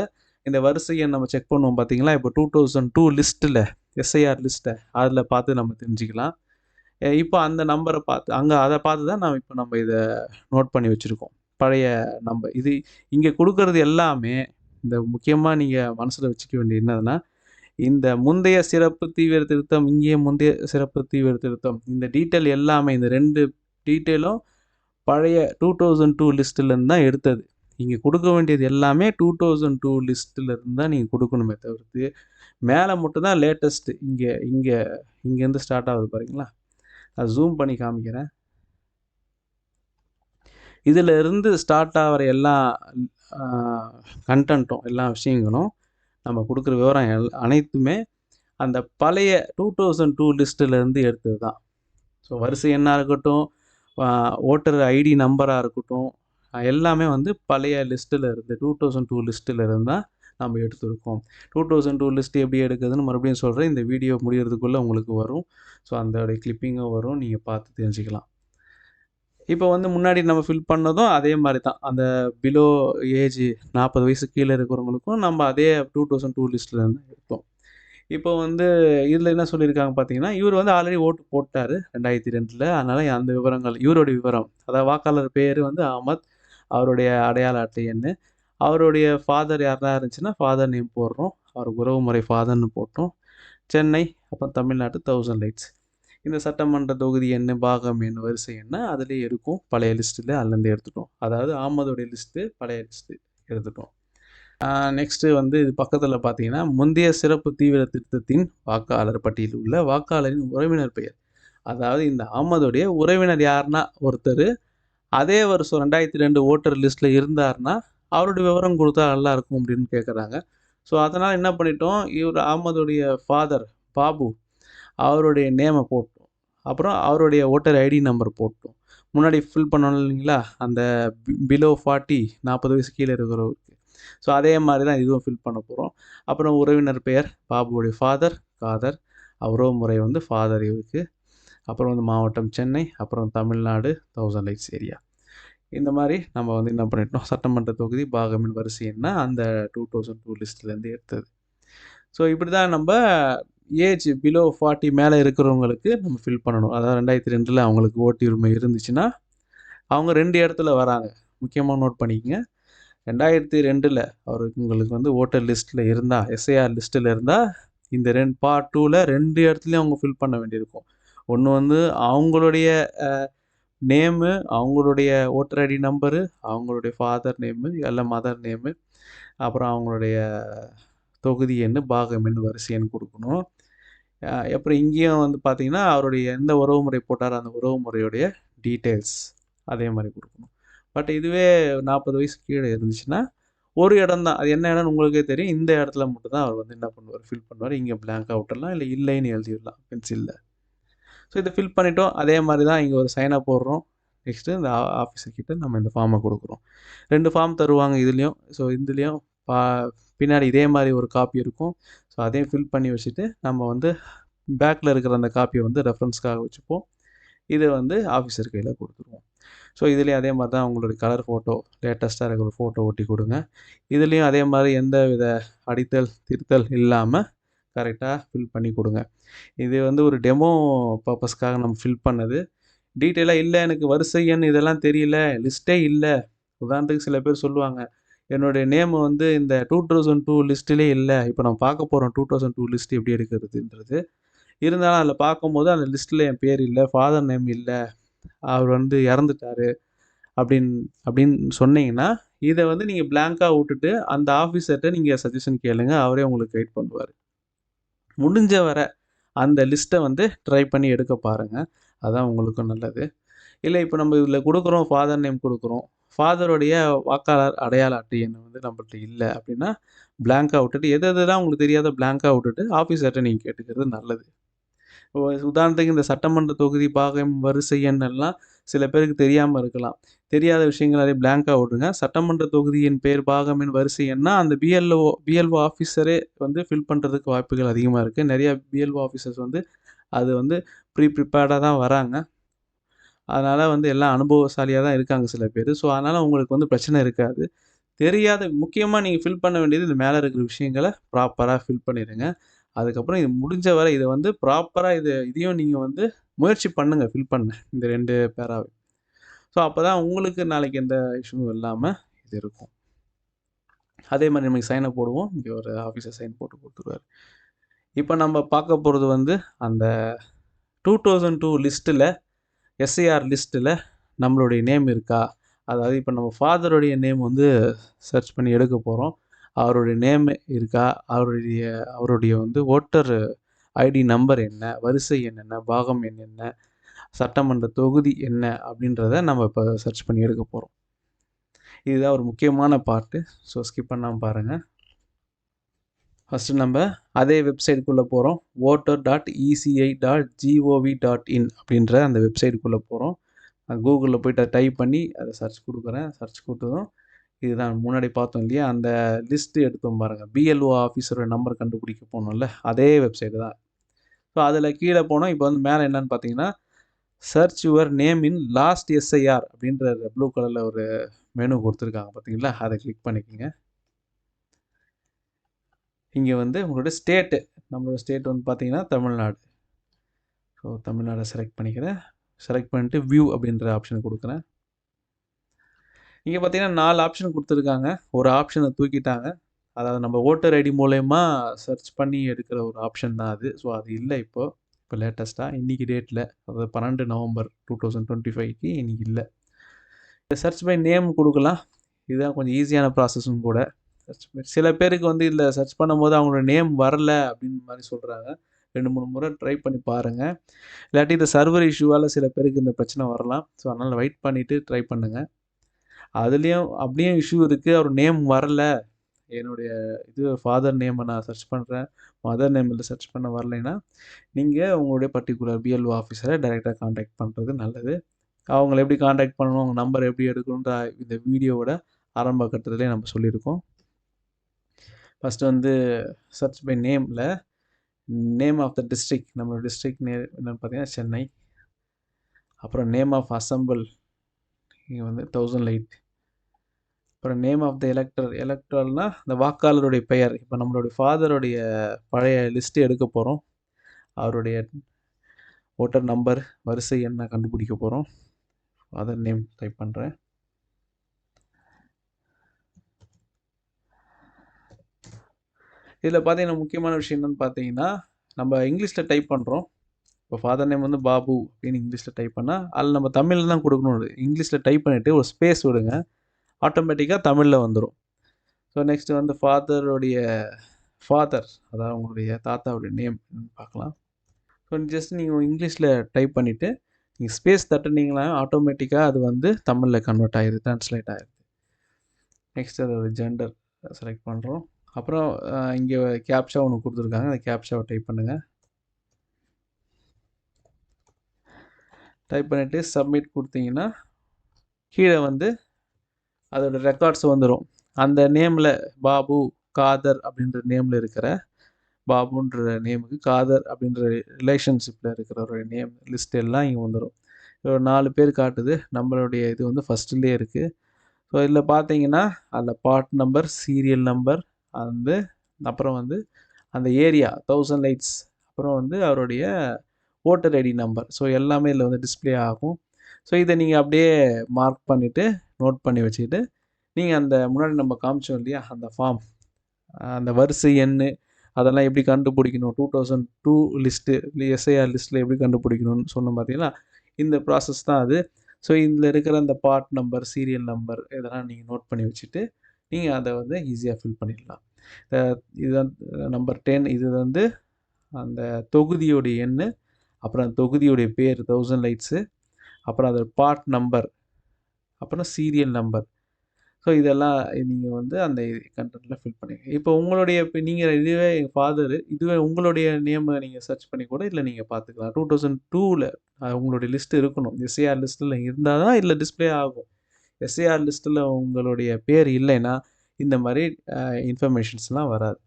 இந்த வரிசையை நம்ம செக் பண்ணுவோம் பார்த்தீங்களா இப்போ டூ தௌசண்ட் டூ லிஸ்ட்டில் எஸ்ஐஆர் லிஸ்ட்டை அதில் பார்த்து நம்ம தெரிஞ்சுக்கலாம். இப்போ அந்த நம்பரை பார்த்து அங்கே அதை பார்த்து தான் நம்ம இப்போ நம்ம இதை நோட் பண்ணி வச்சுருக்கோம். பழைய நம்ம இது இங்கே கொடுக்கறது எல்லாமே இந்த முக்கியமாக நீங்கள் மனசில் வச்சுக்க வேண்டிய என்னதுன்னா இந்த முந்தைய சிறப்பு தீவிர திருத்தம் இங்கே முந்தைய சிறப்பு தீவிர திருத்தம் இந்த டீட்டெயில் எல்லாமே இந்த ரெண்டு டீட்டெயிலும் பழைய டூ தௌசண்ட் டூ லிஸ்ட்டிலேருந்து தான் எடுத்தது. இங்கே கொடுக்க வேண்டியது எல்லாமே டூ தௌசண்ட் டூ லிஸ்ட்டிலேருந்து தான் நீங்கள் கொடுக்கணுமே தவிர்த்து மேலே மட்டும்தான் லேட்டஸ்ட்டு இங்கே இங்கே இங்கேருந்து ஸ்டார்ட் ஆகுது பாருங்களா நான் ஜூம் பண்ணி காமிக்கிறேன். இதில் இருந்து ஸ்டார்ட் ஆகிற எல்லா கண்டென்ட்டும் எல்லா விஷயங்களும் நம்ம கொடுக்குற விவரம் எல் அனைத்துமே அந்த பழைய டூ தௌசண்ட் டூ லிஸ்ட்டிலேருந்து எடுத்தது தான். ஸோ வரிசை எண்ணாக இருக்கட்டும் ஓட்டர் ஐடி நம்பராக இருக்கட்டும் எல்லாமே வந்து பழைய லிஸ்ட்டில் இருந்து டூ தௌசண்ட் டூ லிஸ்ட்டில் இருந்தால் நம்ம எடுத்திருக்கோம். டூ தௌசண்ட் டூ லிஸ்ட் எப்படி எடுக்குதுன்னு மறுபடியும் சொல்கிறேன் இந்த வீடியோ முடிகிறதுக்குள்ளே உங்களுக்கு வரும். ஸோ அந்த கிளிப்பிங்கும் வரும். நீங்கள் பார்த்து தெரிஞ்சுக்கலாம். இப்போ வந்து முன்னாடி நம்ம ஃபில் பண்ணதும் அதே மாதிரி தான் அந்த பிலோ ஏஜ் நாற்பது வயசு கீழே இருக்கிறவங்களுக்கும் நம்ம அதே டூ தௌசண்ட் டூ லிஸ்ட்டில் இருந்து எடுத்தோம். இப்போ வந்து இதில் என்ன சொல்லியிருக்காங்க பார்த்தீங்கன்னா இவர் வந்து ஆல்ரெடி ஓட்டு போட்டார் ரெண்டாயிரத்தி ரெண்டில் அதனால் அந்த விவரங்கள் இவருடைய விவரம் அதாவது வாக்காளர் பேர் வந்து அகமத் அவருடைய அடையாள அட்டை என்ன அவருடைய ஃபாதர் யாருனா இருந்துச்சுன்னா ஃபாதர் நேம் போடுறோம். அவர் உறவு முறை ஃபாதர்னு போட்டோம். சென்னை அப்புறம் தமிழ்நாட்டு தௌசண்ட் லைட்ஸ் இந்த சட்டமன்ற தொகுதி என்ன பாகம் என்ன வரிசை என்ன அதுலேயே இருக்கும். பழைய லிஸ்ட்டில் அதுலேருந்து எடுத்துட்டோம். அதாவது ஆமதுடைய லிஸ்ட்டு பழைய லிஸ்ட்டு எடுத்துட்டோம். நெக்ஸ்ட்டு வந்து இது பக்கத்தில் பார்த்தீங்கன்னா முந்தைய சிறப்பு தீவிர திருத்தத்தின் வாக்காளர் பட்டியலில் உள்ள வாக்காளரின் உறவினர் பெயர். அதாவது இந்த ஆமதுடைய உறவினர் யாருன்னா ஒருத்தர் அதே வருஷம் ரெண்டாயிரத்தி ரெண்டு ஓட்டர் லிஸ்ட்டில் இருந்தார்னா அவருடைய விவரம் கொடுத்தா நல்லா இருக்கும் அப்படின்னு கேட்குறாங்க ஸோ அதனால் என்ன பண்ணிட்டோம்? இவர் அகமதுடைய ஃபாதர் பாபு அவருடைய நேமை போட்டோம். அப்புறம் அவருடைய ஓட்டர் ஐடி நம்பர் போட்டோம். முன்னாடி ஃபில் பண்ணோம் இல்லைங்களா? அந்த பிலோ ஃபார்ட்டி நாற்பது வயசு கீழே இருக்கிறவருக்கு. ஸோ அதே மாதிரி தான் இதுவும் ஃபில் பண்ண போகிறோம் அப்புறம் உறவினர் பெயர் பாபுவுடைய ஃபாதர் காதர். அவரோ முறை வந்து ஃபாதர் இவருக்கு. அப்புறம் வந்து மாவட்டம் சென்னை அப்புறம் தமிழ்நாடு தௌசண்ட் லைட்ஸ் ஏரியா இந்த மாதிரி நம்ம வந்து என்ன பண்ணிட்டோம்? சட்டமன்ற தொகுதி பாகமின் வரிசை என்ன? அந்த டூ தௌசண்ட் டூ லிஸ்ட்லேருந்து எடுத்தது. ஸோ இப்படி தான் நம்ம ஏஜ் பிலோ ஃபார்ட்டி மேலே இருக்கிறவங்களுக்கு நம்ம ஃபில் பண்ணணும். அதாவது ரெண்டாயிரத்தி ரெண்டில் அவங்களுக்கு ஓட்டு உரிமை இருந்துச்சுன்னா அவங்க ரெண்டு இடத்துல வராங்க. முக்கியமாக நோட் பண்ணிக்கங்க. ரெண்டாயிரத்தி ரெண்டில் அவருக்கு உங்களுக்கு வந்து ஓட்டர் லிஸ்ட்டில் இருந்தால் எஸ்ஐஆர் லிஸ்ட்டில் இருந்தால் இந்த ரெண்டு பார்ட் டூவில் ரெண்டு இடத்துலையும் அவங்க ஃபில் பண்ண வேண்டியிருக்கும். ஒன்று வந்து அவங்களுடைய நேமு அவங்களுடைய ஓட்டர் ஐடி நம்பரு அவங்களுடைய ஃபாதர் நேமு இல்லை மதர் நேமு அப்புறம் அவங்களுடைய தொகுதி எண் பாகம் எண் வரிசை எண் கொடுக்கணும். அப்புறம் இங்கேயும் வந்து பார்த்தீங்கன்னா அவருடைய எந்த உறவு முறை போட்டாரோ அந்த உறவு முறையுடைய டீட்டெயில்ஸ் அதே மாதிரி கொடுக்கணும். பட் இதுவே நாற்பது வயசு கீழே இருந்துச்சுன்னா ஒரு இடம் தான். அது என்ன இடம்னு உங்களுக்கே தெரியும். இந்த இடத்துல மட்டும் தான் அவர் வந்து என்ன பண்ணுவார்? ஃபில் பண்ணுவார். இங்கே blank-ஆ இல்லை இல்லைன்னு எழுதிடலாம் பென்சிலில் ஸோ இதை ஃபில் பண்ணிட்டோம். அதே மாதிரி தான் இங்கே ஒரு சைனை போடுறோம். நெக்ஸ்ட்டு இந்த ஆஃபீஸர் கிட்ட நம்ம இந்த ஃபார்மை கொடுக்குறோம். ரெண்டு ஃபார்ம் தருவாங்க இதுலேயும். ஸோ இதுலேயும் பா பின்னாடி இதே மாதிரி ஒரு காப்பி இருக்கும். ஸோ அதையும் ஃபில் பண்ணி வச்சுட்டு நம்ம வந்து பேக்கில் இருக்கிற அந்த காப்பியை வந்து ரெஃபரன்ஸ்க்காக வச்சுப்போம். இதை வந்து ஆஃபீஸர் கையில் கொடுத்துருவோம். ஸோ இதுலேயும் அதே மாதிரி தான் உங்களுடைய கலர் ஃபோட்டோ லேட்டஸ்ட்டாக இருக்கிற ஃபோட்டோ ஒட்டி கொடுங்க. இதுலேயும் அதே மாதிரி எந்த வித அடித்தல் திருத்தல் இல்லாமல் கரெக்டாக ஃபில் பண்ணி கொடுங்க. இது வந்து ஒரு டெமோ பர்பஸ்க்காக நம்ம ஃபில் பண்ணது. டீட்டெயிலாக இல்லை எனக்கு வரிசை எண் இதெல்லாம் தெரியல லிஸ்ட்டே இல்லை. உதாரணத்துக்கு சில பேர் சொல்லுவாங்க என்னுடைய நேம் வந்து இந்த டூ தௌசண்ட் டூ லிஸ்ட்டிலே இல்லை. இப்போ நான் பார்க்க போகிறோம் டூ தௌசண்ட் டூ லிஸ்ட் எப்படி எடுக்கிறதுன்றது. இருந்தாலும் அதில் பார்க்கும்போது அந்த லிஸ்ட்டில் என் பேர் இல்லை ஃபாதர் நேம் இல்லை. அவர் வந்து இறந்துட்டாரு. அப்படின்னு அப்படின்னு சொன்னீங்கன்னா இதை வந்து நீங்கள் பிளாங்காக விட்டுட்டு அந்த ஆஃபீஸர்கிட்ட நீங்கள் சஜஷன் கேளுங்க. அவரே உங்களுக்கு கைட் பண்ணுவார். முடிஞ்ச வரை அந்த லிஸ்ட்டை வந்து ட்ரை பண்ணி எடுக்க பாருங்கள் அதுதான் உங்களுக்கும் நல்லது. இல்லை இப்போ நம்ம இதில் கொடுக்குறோம் ஃபாதர் நேம் கொடுக்குறோம். ஃபாதருடைய வாக்காளர் அடையாள அட்டை என்ன வந்து நம்மள்ட்ட இல்லை அப்படின்னா பிளாங்காக விட்டுட்டு எது எதுலாம் உங்களுக்கு தெரியாத பிளாங்காக விட்டுட்டு விட்டுட்டு ஆஃபீஸர்கிட்ட நீங்கள் கேட்டுக்கிறது நல்லது. உதாரணத்துக்கு இந்த சட்டமன்ற தொகுதி பாகம் வரிசை எண்ணெல்லாம் சில பேருக்கு தெரியாமல் இருக்கலாம். தெரியாத விஷயங்கள் நிறைய பிளாங்காக விட்டுருங்க. சட்டமன்ற தொகுதியின் பேர் பாகம் என் வரிசை எண்ணா அந்த பிஎல்ஓ பிஎல்ஓ ஆஃபீஸரே வந்து ஃபில் பண்ணுறதுக்கு வாய்ப்புகள் அதிகமாக இருக்குது நிறையா பிஎல்ஓ ஆஃபீஸர்ஸ் வந்து அது வந்து ப்ரீ ப்ரிப்பேர்டாக தான் வராங்க. அதனால் வந்து எல்லாம் அனுபவசாலியாக தான் இருக்காங்க சில பேர். ஸோ அதனால் உங்களுக்கு வந்து பிரச்சனை இருக்காது. தெரியாத முக்கியமாக நீங்கள் ஃபில் பண்ண வேண்டியது இந்த மேலே இருக்கிற விஷயங்களை ப்ராப்பராக ஃபில் பண்ணிடுங்க. அதுக்கப்புறம் இது முடிஞ்ச வரை இதை வந்து ப்ராப்பராக இது இதையும் நீங்கள் வந்து முயற்சி பண்ணுங்கள் ஃபில் பண்ண இந்த ரெண்டு பேராவே. ஸோ அப்போ தான் உங்களுக்கு நாளைக்கு எந்த இஷ்யூவும் இல்லாமல் இது இருக்கும். அதே மாதிரி நமக்கு சைனை போடுவோம். இங்கே ஒரு ஆஃபீஸர் சைன் போட்டு கொடுத்துருவார். இப்போ நம்ம பார்க்க போகிறது வந்து அந்த டூ தௌசண்ட் டூ லிஸ்ட்டில் எஸ்ஐஆர் லிஸ்ட்டில் நம்மளுடைய நேம் இருக்கா? அதாவது இப்போ நம்ம ஃபாதருடைய நேம் வந்து சர்ச் பண்ணி எடுக்க போகிறோம் அவருடைய நேம் இருக்கா? அவருடைய அவருடைய வந்து ஓட்டர் ஐடி நம்பர் என்ன? வரிசை என்னென்ன? பாகம் என்னென்ன? சட்டமன்ற தொகுதி என்ன? அப்படின்றத நம்ம இப்போ சர்ச் பண்ணி எடுக்க போகிறோம் இதுதான் ஒரு முக்கியமான பார்ட்டு ஸோ ஸ்கிப் பண்ணாமல் பாருங்கள் ஃபஸ்ட்டு நம்ம அதே வெப்சைட்டுக்குள்ளே போகிறோம் voter dot ECI dot GOV dot in அப்படின்ற அந்த வெப்சைட்டுக்குள்ளே போகிறோம் கூகுளில் போய்ட்டு டைப் பண்ணி அதை சர்ச் கொடுக்குறேன். சர்ச் கொடுத்ததும் இதுதான். முன்னாடி பார்த்தோம் இல்லையா? அந்த லிஸ்ட்டு எடுத்தோம் பாருங்கள் பிஎல்ஓ ஆஃபீஸரோட நம்பர் கண்டுபிடிக்க போகணும்ல அதே வெப்சைட்டு தான். ஸோ அதில் கீழே போனோம். இப்போ வந்து மேலே என்னன்னு பார்த்தீங்கன்னா search your name in last SIR அப்படின்ற ப்ளூ கலரில் ஒரு மெனு கொடுத்துருக்காங்க. பார்த்தீங்களா? அதை கிளிக் பண்ணிக்கோங்க. இங்கே வந்து உங்களோட ஸ்டேட்டு நம்மளோட ஸ்டேட் வந்து பார்த்தீங்கன்னா தமிழ்நாடு. ஸோ தமிழ்நாடை செலக்ட் பண்ணிக்கிறேன். செலக்ட் பண்ணிட்டு வியூ அப்படின்ற ஆப்ஷன் கொடுக்குறேன். இங்கே பார்த்தீங்கன்னா நாலு ஆப்ஷன் கொடுத்துருக்காங்க. ஒரு ஆப்ஷனை தூக்கிட்டாங்க. அதாவது நம்ம ஓட்டர் ஐடி மூலயமா சர்ச் பண்ணி எடுக்கிற ஒரு ஆப்ஷன் தான் அது. ஸோ அது இல்லை இப்போ. இப்போ லேட்டஸ்ட்டாக இன்றைக்கி டேட்டில் அதாவது பன்னெண்டு நவம்பர் டூ தௌசண்ட் டுவெண்ட்டி ஃபைவ்க்கு இன்றைக்கி இல்லை. இந்த சர்ச் பை நேம் கொடுக்கலாம். இதுதான் கொஞ்சம் ஈஸியான ப்ராசஸும் கூட. சர்ச் சில பேருக்கு வந்து இதில் சர்ச் பண்ணும்போது அவங்களோட நேம் வரல அப்படின்னு மாதிரி சொல்கிறாங்க ரெண்டு மூணு முறை ட்ரை பண்ணி பாருங்கள் இல்லாட்டி இந்த சர்வர் இஷ்யூவால் சில பேருக்கு இந்த பிரச்சனை வரலாம். ஸோ அதனால் வெயிட் பண்ணிவிட்டு ட்ரை பண்ணுங்கள் அதுலேயும் அப்படியும் இஷ்யூ இருக்குது அவர் நேம் வரல. என்னுடைய இது ஃபாதர் நேமை நான் சர்ச் பண்ணுறேன் மதர் நேமில் சர்ச் பண்ண வரலைன்னா நீங்கள் உங்களுடைய பர்டிகுலர் பிஎல்ஓ ஆஃபீஸரை டைரெக்டாக காண்டாக்ட் பண்ணுறது நல்லது. அவங்கள எப்படி காண்டாக்ட் பண்ணணும்? அவங்க நம்பர் எப்படி எடுக்கணுன்ற இந்த வீடியோவோட ஆரம்ப கட்டத்திலே நம்ம சொல்லியிருக்கோம். ஃபஸ்ட்டு வந்து சர்ச் பை நேமில் நேம் ஆஃப் த டிஸ்ட்ரிக்ட் நம்மளோட டிஸ்ட்ரிக்ட் நே என்னென்னு பார்த்தீங்கன்னா சென்னை. அப்புறம் நேம் ஆஃப் அசம்பிள் இங்கே வந்து தௌசண்ட் லைட் அப்புறம் நேம் ஆஃப் த எலக்டர் எலக்ட்ரல்னா இந்த வாக்காளருடைய பெயர். இப்போ நம்மளுடைய ஃபாதருடைய பழைய லிஸ்ட்டு எடுக்க போகிறோம் அவருடைய ஓட்டர் நம்பர் வரிசை என்ன கண்டுபிடிக்க போகிறோம் ஃபாதர் நேம் டைப் பண்ணுறேன் இதில் பார்த்தீங்கன்னா முக்கியமான விஷயம் என்னென்னு பார்த்தீங்கன்னா நம்ம இங்கிலீஷில் டைப் பண்ணுறோம் இப்போ ஃபாதர் நேம் வந்து பாபு அப்படின்னு இங்கிலீஷில் டைப் பண்ணால் அதில் நம்ம தமிழில் தான் கொடுக்கணும். இங்கிலீஷில் டைப் பண்ணிவிட்டு ஒரு ஸ்பேஸ் விடுங்க. ஆட்டோமேட்டிக்காக தமிழில் வந்துடும் ஸோ நெக்ஸ்ட்டு வந்து ஃபாதருடைய ஃபாதர் அதாவது உங்களுடைய தாத்தாவுடைய நேம் பார்க்கலாம். ஸோ ஜஸ்ட் நீங்கள் இங்கிலீஷில் டைப் பண்ணிவிட்டு நீங்கள் ஸ்பேஸ் தட்டுனீங்களா ஆட்டோமேட்டிக்காக அது வந்து தமிழில் கன்வெர்ட் ஆகிடுது ட்ரான்ஸ்லேட் ஆகிடுது நெக்ஸ்ட் அதோட ஜெண்டர் செலக்ட் பண்ணுறோம் அப்புறம் இங்கே கேப்ஷா ஒன்று கொடுத்துருக்காங்க. அந்த கேப்ஷாவை டைப் பண்ணுங்கள் டைப் பண்ணிவிட்டு சப்மிட் கொடுத்தீங்கன்னா கீழே வந்து அதோட ரெக்கார்ட்ஸ் வந்துடும் அந்த நேமில் பாபு காதர் அப்படின்ற நேமில் இருக்கிற பாபுன்ற நேமுக்கு காதர் அப்படின்ற ரிலேஷன்ஷிப்பில் இருக்கிறவருடைய நேம் லிஸ்ட் எல்லாம் இங்கே வந்துடும் ஒரு நாலு பேர் காட்டுது. நம்மளுடைய இது வந்து ஃபஸ்ட்டுலேயே இருக்குது ஸோ இதில் பார்த்தீங்கன்னா அதில் பாட் நம்பர் சீரியல் நம்பர் வந்து அப்புறம் வந்து அந்த ஏரியா தௌசண்ட் லைட்ஸ் அப்புறம் வந்து அவருடைய ஓட்டர் ஐடி நம்பர் ஸோ எல்லாமே இதில் வந்து டிஸ்பிளே ஆகும். ஸோ இதை நீங்கள் அப்படியே மார்க் பண்ணிவிட்டு நோட் பண்ணி வச்சுக்கிட்டு நீங்கள் அந்த முன்னாடி நம்ம காமிச்சோம் இல்லையா அந்த ஃபார்ம் அந்த வரிசை எண்ணு அதெல்லாம் எப்படி கண்டுபிடிக்கணும்? Two thousand two list SIR லிஸ்ட்டில் எப்படி கண்டுபிடிக்கணும்னு சொன்னோம் பார்த்தீங்கன்னா இந்த ப்ராசஸ் தான் அது. ஸோ இதில் இருக்கிற அந்த பார்ட் நம்பர் சீரியல் நம்பர் இதெல்லாம் நீங்கள் நோட் பண்ணி வச்சுட்டு நீங்கள் அதை வந்து ஈஸியாக ஃபில் பண்ணிடலாம் இது நம்பர் டென் இது வந்து அந்த தொகுதியோடைய எண் அப்புறம் அந்த தொகுதியுடைய பேர் தௌசண்ட் லைட்ஸு அப்புறம் அதோட பார்ட் நம்பர் அப்புறம் சீரியல் நம்பர் ஸோ இதெல்லாம் நீங்கள் வந்து அந்த கண்டென்ட்டில் ஃபில் பண்ணிங்க இப்போ உங்களுடைய இப்போ நீங்கள் இதுவே எங்கள் ஃபாதரு இதுவே உங்களுடைய நேமை நீங்கள் சர்ச் பண்ணி கூட இல்லை நீங்கள் பார்த்துக்கலாம் டூ தௌசண்ட் டூவில் உங்களுடைய லிஸ்ட்டு இருக்கணும். எஸ்ஏஆர் லிஸ்ட்டில் இருந்தால் தான் இல்லை டிஸ்பிளே ஆகும். எஸ்ஏஆர் லிஸ்ட்டில் உங்களுடைய பேர் இல்லைன்னா இந்த மாதிரி இன்ஃபர்மேஷன்ஸ்லாம் வராது.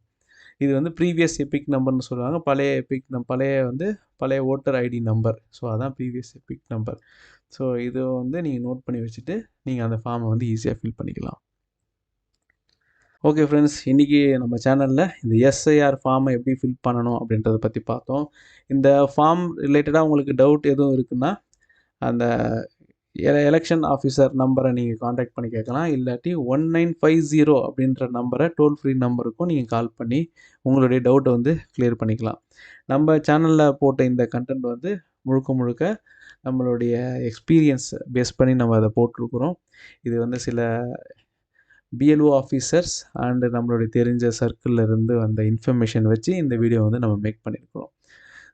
இது வந்து ப்ரீவியஸ் எபிக் நம்பர்னு சொல்லுவாங்க. பழைய எபிக் நம் பழைய வந்து பழைய ஓட்டர் ஐடி நம்பர் ஸோ அதான் ப்ரீவியஸ் எபிக் நம்பர் ஸோ இதை வந்து நீங்கள் நோட் பண்ணி வச்சுட்டு நீங்கள் அந்த ஃபார்மை வந்து ஈஸியாக ஃபில் பண்ணிக்கலாம். ஓகே ஃப்ரெண்ட்ஸ் இன்றைக்கி நம்ம சேனலில் இந்த எஸ்ஐஆர் ஃபார்மை எப்படி ஃபில் பண்ணணும் அப்படின்றத பற்றி பார்த்தோம். இந்த ஃபார்ம் ரிலேட்டடாக உங்களுக்கு டவுட் எதுவும் இருக்குன்னா அந்த எலெக்ஷன் ஆஃபீஸர் நம்பரை நீங்கள் காண்டாக்ட் பண்ணி கேட்கலாம். இல்லாட்டி ஒன் நைன் ஃபைவ் ஜீரோ அப்படின்ற நம்பரை டோல் ஃப்ரீ நம்பருக்கும் நீங்கள் கால் பண்ணி உங்களுடைய டவுட்டை வந்து கிளியர் பண்ணிக்கலாம். நம்ம சேனலில் போட்ட இந்த கண்டென்ட் வந்து முழுக்க முழுக்க நம்மளுடைய எக்ஸ்பீரியன்ஸ் பேஸ் பண்ணி நம்ம அதை போட்டிருக்கிறோம். இது வந்து சில பிஎல்ஓ ஆஃபீஸர்ஸ் அண்டு நம்மளுடைய தெரிஞ்ச சர்க்கிளில் இருந்து வந்த இன்ஃபர்மேஷன் வச்சு இந்த வீடியோ வந்து நம்ம மேக் பண்ணியிருக்கிறோம்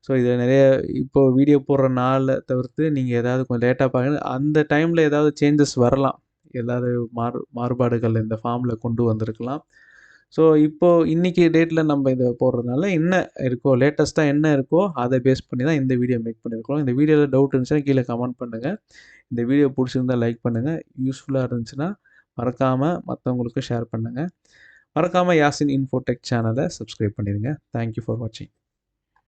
ஸோ இதில் நிறைய இப்போது வீடியோ போடுற நாளை தவிர்த்து நீங்கள் ஏதாவது கொஞ்சம் லேட்டாக பார்க்க அந்த டைமில் ஏதாவது சேஞ்சஸ் வரலாம். ஏதாவது மாறு மாறுபாடுகள் இந்த ஃபார்மில் கொண்டு வந்திருக்கலாம். ஸோ இப்போது இன்றைக்கி டேட்டில் நம்ம இதை போடுறதுனால என்ன இருக்கோ லேட்டஸ்ட்டாக என்ன இருக்கோ அதை பேஸ் பண்ணி தான் இந்த வீடியோ மேக் பண்ணியிருக்கோம் இந்த வீடியோவில் டவுட் இருந்துச்சுன்னா கீழே கமெண்ட் பண்ணுங்கள் இந்த வீடியோ பிடிச்சிருந்தா லைக் பண்ணுங்கள் யூஸ்ஃபுல்லாக இருந்துச்சுன்னா மறக்காமல் மற்றவங்களுக்கு ஷேர் பண்ணுங்கள் மறக்காமல் யாசின் இன்ஃபோடெக் சேனலை சப்ஸ்கிரைப் பண்ணிடுங்க தேங்க்யூ ஃபார் வாட்சிங்